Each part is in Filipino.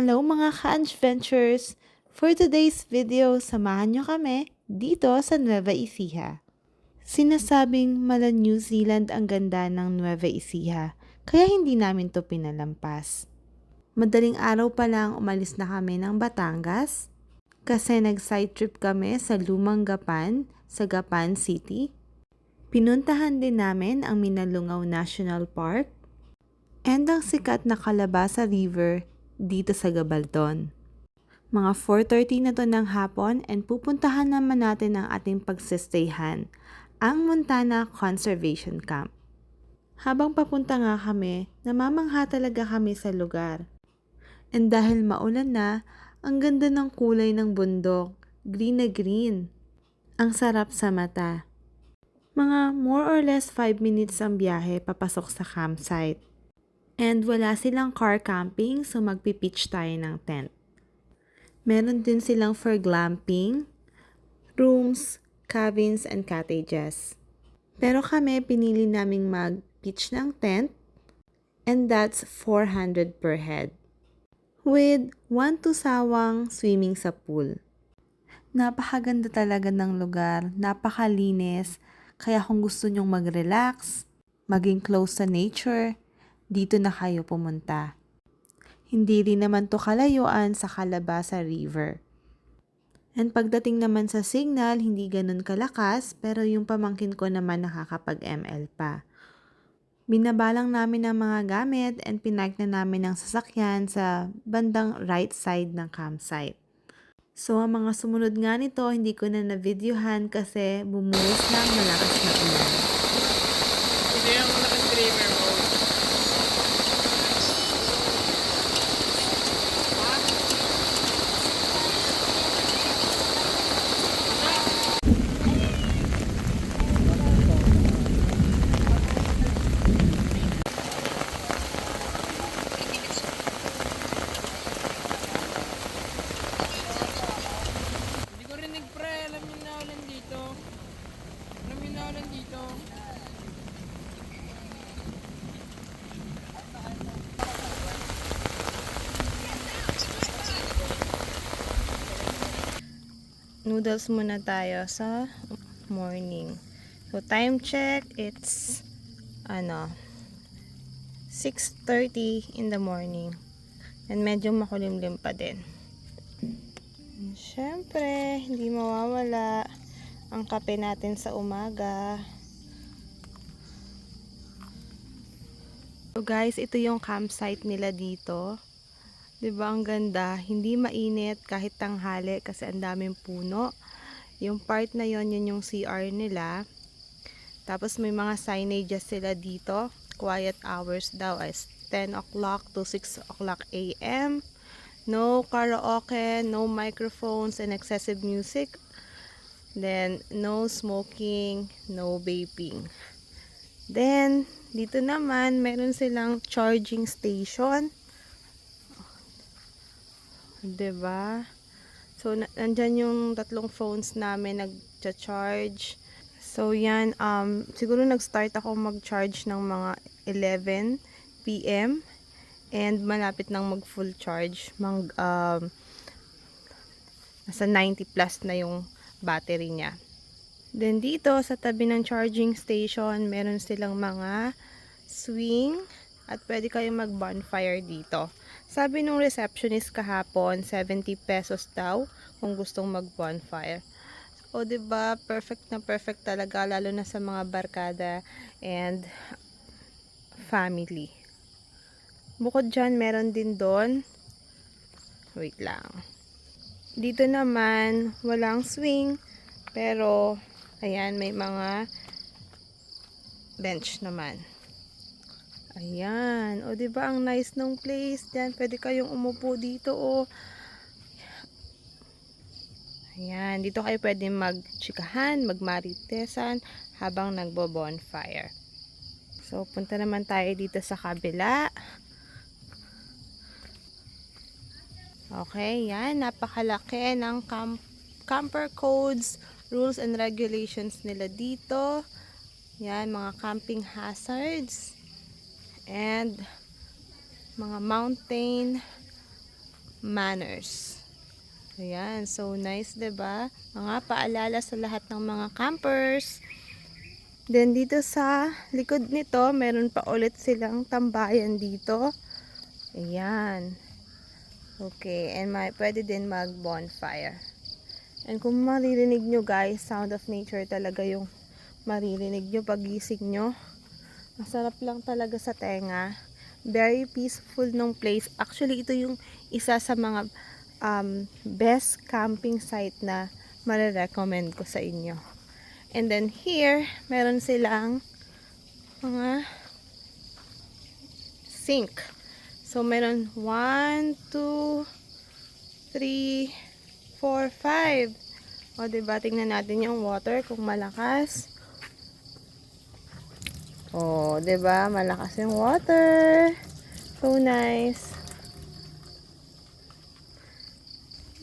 Hello mga ka-adventures! For today's video, samahan nyo kami dito sa Nueva Ecija. Sinasabing mala New Zealand ang ganda ng Nueva Ecija, kaya hindi namin to pinalampas. Madaling araw pa lang umalis na kami ng Batangas kasi nag-side trip kami sa Lumang Gapan sa Gapan City. Pinuntahan din namin ang Minalungaw National Park and ang sikat na Calabasa River dito sa Gabaldon. Mga 4.30 na to ng hapon and pupuntahan naman natin ang ating pagsistayhan, ang Montana Conservation Camp. Habang papunta nga kami, namamangha talaga kami sa lugar. And dahil maulan na, ang ganda ng kulay ng bundok, green na green. Ang sarap sa mata. Mga more or less 5 minutes ang biyahe papasok sa campsite. And wala silang car camping so magpipitch tayo ng tent. Meron din silang for glamping, rooms, cabins, and cottages. Pero kami pinili naming mag-pitch ng tent and that's 400 per head. With 1 to swimming sa pool. Napakaganda talaga ng lugar, napakalinis, kaya kung gusto nyong mag-relax, maging close sa nature, dito na kayo pumunta. Hindi rin naman to kalayuan sa Calabasa River. And pagdating naman sa signal, hindi ganun kalakas, pero yung pamangkin ko naman nakakapag-ML pa. Binabalang namin ang mga gamit and pinark na namin ang sasakyan sa bandang right side ng campsite. So, ang mga sumunod nga nito, hindi ko na na-videohan kasi bumuhos na ang malakas na ulan. Ito yung naka-streamer mode. Hindi ko rinig pre, alam yung naulan dito. Alam yung naulan dito. Noodles muna tayo sa morning. So, time check, it's, ano, 6.30 in the morning. And medyo makulimlim pa din. Siyempre, hindi mawawala ang kape natin sa umaga. So guys, ito yung campsite nila dito. 'Di ba ang ganda? Hindi mainit kahit tanghali kasi ang daming puno. Yung part na yon yun yung CR nila. Tapos may mga signages sila dito. Quiet hours daw is 10 o'clock to 6 o'clock a.m. No karaoke, no microphones and excessive music. Then, no smoking, no vaping. Then, dito naman, meron silang charging station. Ba? So, na- nandyan yung tatlong phones namin nag-charge. So, yan. Um, siguro nag-start ako mag-charge ng mga 11 p.m. And malapit nang mag-full charge. Mag, um, nasa 90 plus na yung battery niya. Then, dito sa tabi ng charging station, meron silang mga swing at pwede kayong mag-bonfire dito. Sabi nung receptionist kahapon, 70 pesos daw kung gustong mag-bonfire. O, ba Perfect na perfect talaga, lalo na sa mga barkada and family. Bukod dyan, meron din doon. Wait lang. Dito naman, walang swing. Pero, ayan, may mga bench naman. Ayan. O, ba ang nice nung place? Diyan, pwede kayong umupo dito, o. Ayan. Dito kayo pwede magchikahan, magmaritesan, habang nagbo-bonfire. So, punta naman tayo dito sa kabila. Okay, yan. Napakalaki ng camp camper codes, rules and regulations nila dito. Yan, mga camping hazards and mga mountain manners. Ayan, so nice, ba? Mga paalala sa lahat ng mga campers. Then dito sa likod nito, meron pa ulit silang tambayan dito. Ayan. Okay, and may pwede din mag bonfire. And kung maririnig nyo guys, sound of nature talaga yung maririnig nyo pagising nyo. Masarap lang talaga sa tenga. Very peaceful nung place. Actually, ito yung isa sa mga um, best camping site na marirecommend ko sa inyo. And then here, meron silang mga sink. So, meron 1, 2, 3, 4, 5. O, diba? Tingnan natin yung water kung malakas. O, diba? Malakas yung water. So, nice.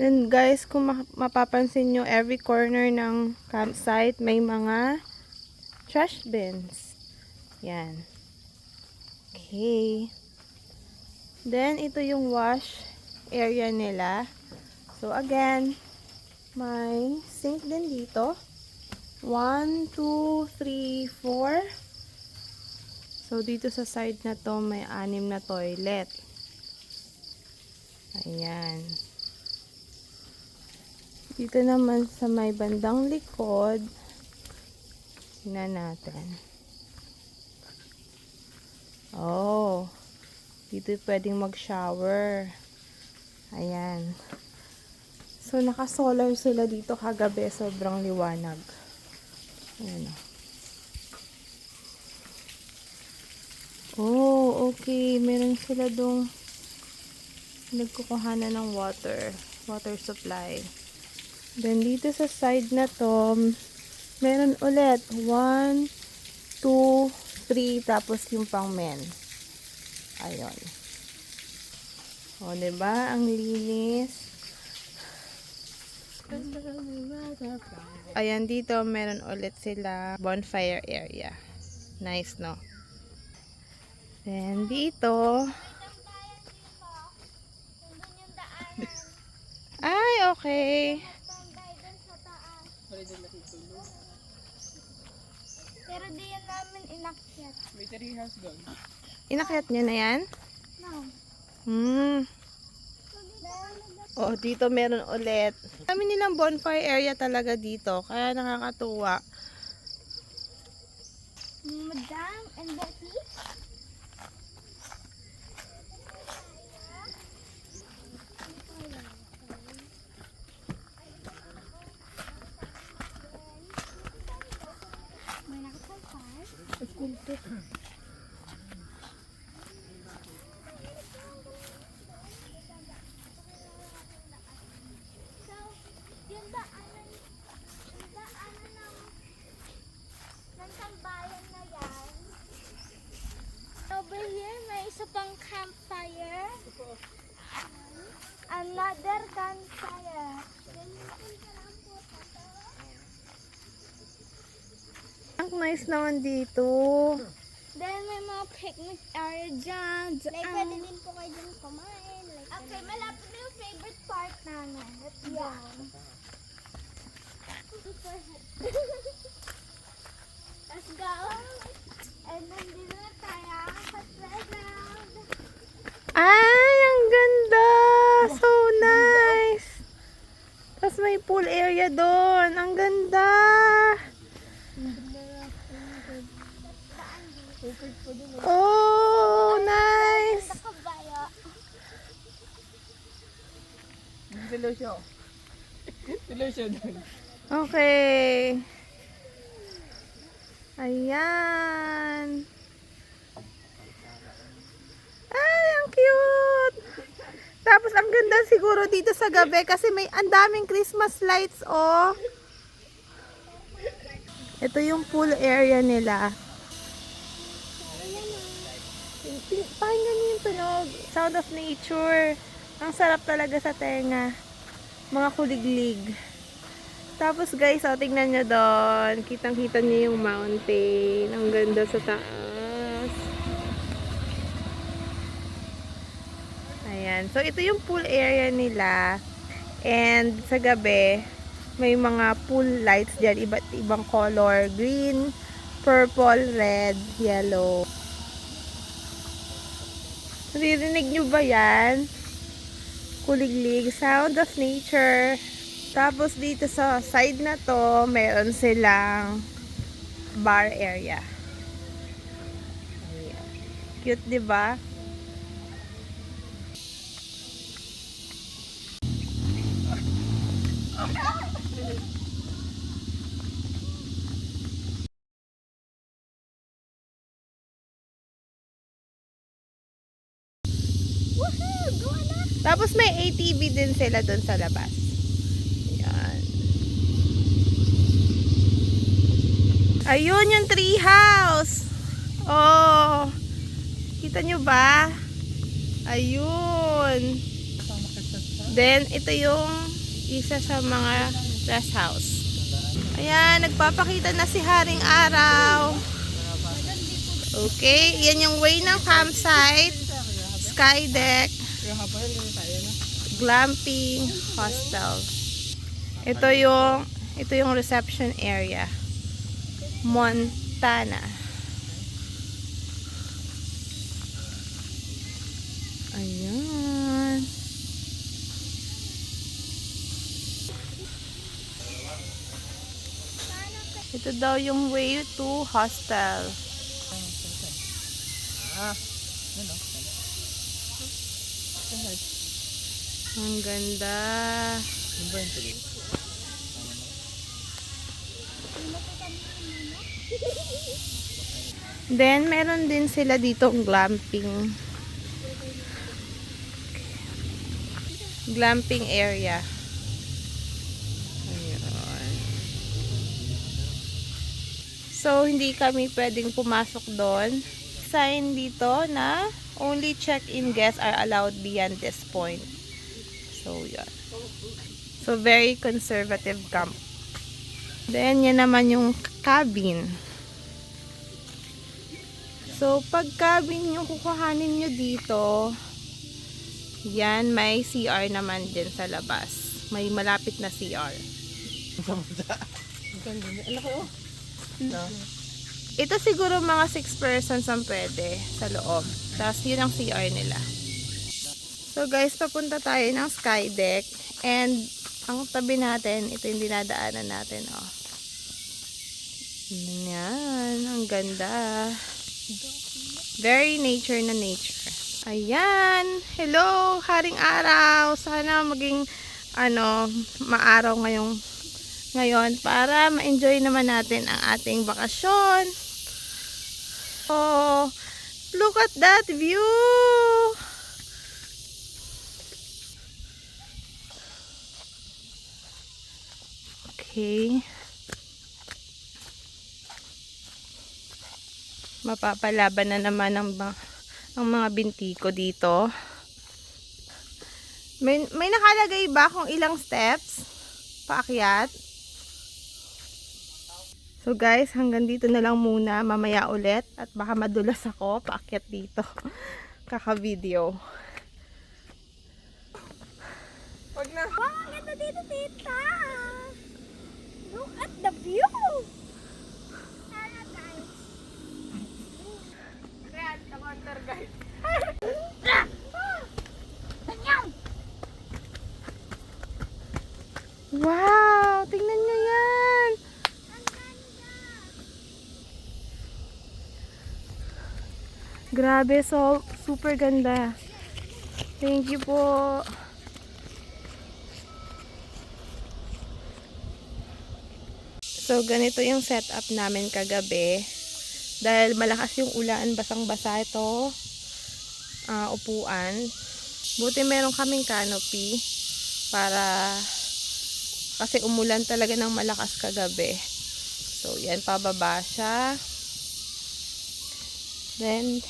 Then, guys, kung ma- mapapansin nyo, every corner ng campsite may mga trash bins. Yan. Okay. Then, ito yung wash area nila. So, again, may sink din dito. 1, 2, 3, 4. So, dito sa side na to, may anim na toilet. Ayan. Dito naman sa may bandang likod, tingnan natin. Oh, dito pwedeng mag-shower. Ayan. So, naka-solar sila dito kagabi. Sobrang liwanag. Ayan o. Oh, okay. Meron sila dong nagkukuhanan ng water. Water supply. Then, dito sa side na to, meron ulit. 1, 2, 3, tapos yung pang men. Ayun. O, diba? Ang linis. Ayan, dito meron ulit sila bonfire area. Nice, no? Then, dito. Ay, okay. Pero di yan namin inakyat. May tree house doon. Inakyat nyo na yan? No. Hmm. Oh, dito meron ulit. Kami nilang bonfire area talaga dito. Kaya nakakatuwa. Madam and Betty? 公的很。Nice naman dito. Then may mga picnic area dyan. Like, pwede din po kayo dyan kumain. Like, okay, malapit na yung favorite part namin. Let's go. Let's go. And nandito na tayo sa playground. Ay, ang ganda! So nice! Tapos may pool area doon. Ang ganda! Oh, nice! Tuloy siya doon. Okay. Ayan. Ay, ang cute! Tapos, ang ganda siguro dito sa gabi kasi may ang daming Christmas lights, oh. Ito yung pool area nila. Pakinggan niyo yung tunog. Sound of nature. Ang sarap talaga sa tenga. Mga kuliglig. Tapos guys, oh, tingnan nyo doon. Kitang-kita nyo yung mountain. Ang ganda sa taas. Ayan. So, ito yung pool area nila. And sa gabi, may mga pool lights dyan. Iba't ibang color. Green, purple, red, yellow. Naririnig nyo ba yan? Kuliglig. Sound of nature. Tapos dito sa side na to, meron silang bar area. Ayan. Cute, di ba? Tapos may ATV din sila doon sa labas. Ayan. Ayun yung tree house. Oh. Kita nyo ba? Ayun. Then, ito yung isa sa mga rest house. Ayan, nagpapakita na si Haring Araw. Okay, yan yung way ng campsite. Sky deck. Glamping hostel. Ito yung ito yung reception area. Montana. Ayan. Ito daw yung way to hostel. Ang ganda. Then, meron din sila dito glamping. Glamping area. Ayun. So, hindi kami pwedeng pumasok doon. Sign dito na only check-in guests are allowed beyond this point. So, yan. So, very conservative camp. Then, yan naman yung cabin. So, pag cabin yung kukuhanin nyo dito, yan, may CR naman din sa labas. May malapit na CR. Ito siguro mga 6 persons ang pwede sa loob. Tapos yun ang CR nila. So guys, papunta tayo ng sky deck. And ang tabi natin, ito yung dinadaanan natin. Oh. Yan, ang ganda. Very nature na nature. Ayan. Hello, haring araw. Sana maging ano, maaraw ngayong ngayon para ma-enjoy naman natin ang ating bakasyon. Oh, look at that view. Okay. Mapapalaban na naman ang, ang mga binti ko dito. May, may nakalagay ba kung ilang steps? Paakyat? So guys, hanggang dito na lang muna. Mamaya ulit. At baka madulas ako. Paakyat dito. Kaka-video. Wag na. Wow, ganda dito, tita! Look at the view! Tara, guys. Red, counter guys. Tanyaw! Wow! Tingnan nyo yan! Ang ganda! Grabe, so super ganda. Thank you po. So, ganito yung setup namin kagabi. Dahil malakas yung ulan, basang-basa ito. ah, upuan. Buti meron kaming canopy para kasi umulan talaga ng malakas kagabi. So, yan, pababa siya. Then,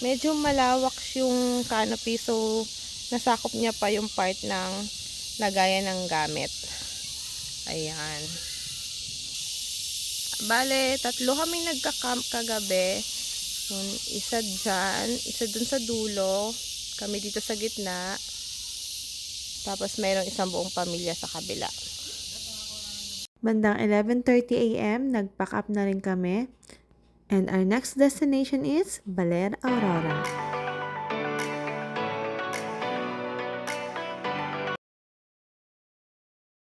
medyo malawak yung canopy so nasakop niya pa yung part ng lagayan ng gamit. Ayan. Bale, tatlo kami nagka-camp kagabi. Yung isa dyan, isa dun sa dulo, Kami dito sa gitna. Tapos mayroong isang buong pamilya sa kabila. Bandang 11.30 a.m., nag-pack up na rin kami. And our next destination is Baler, Aurora.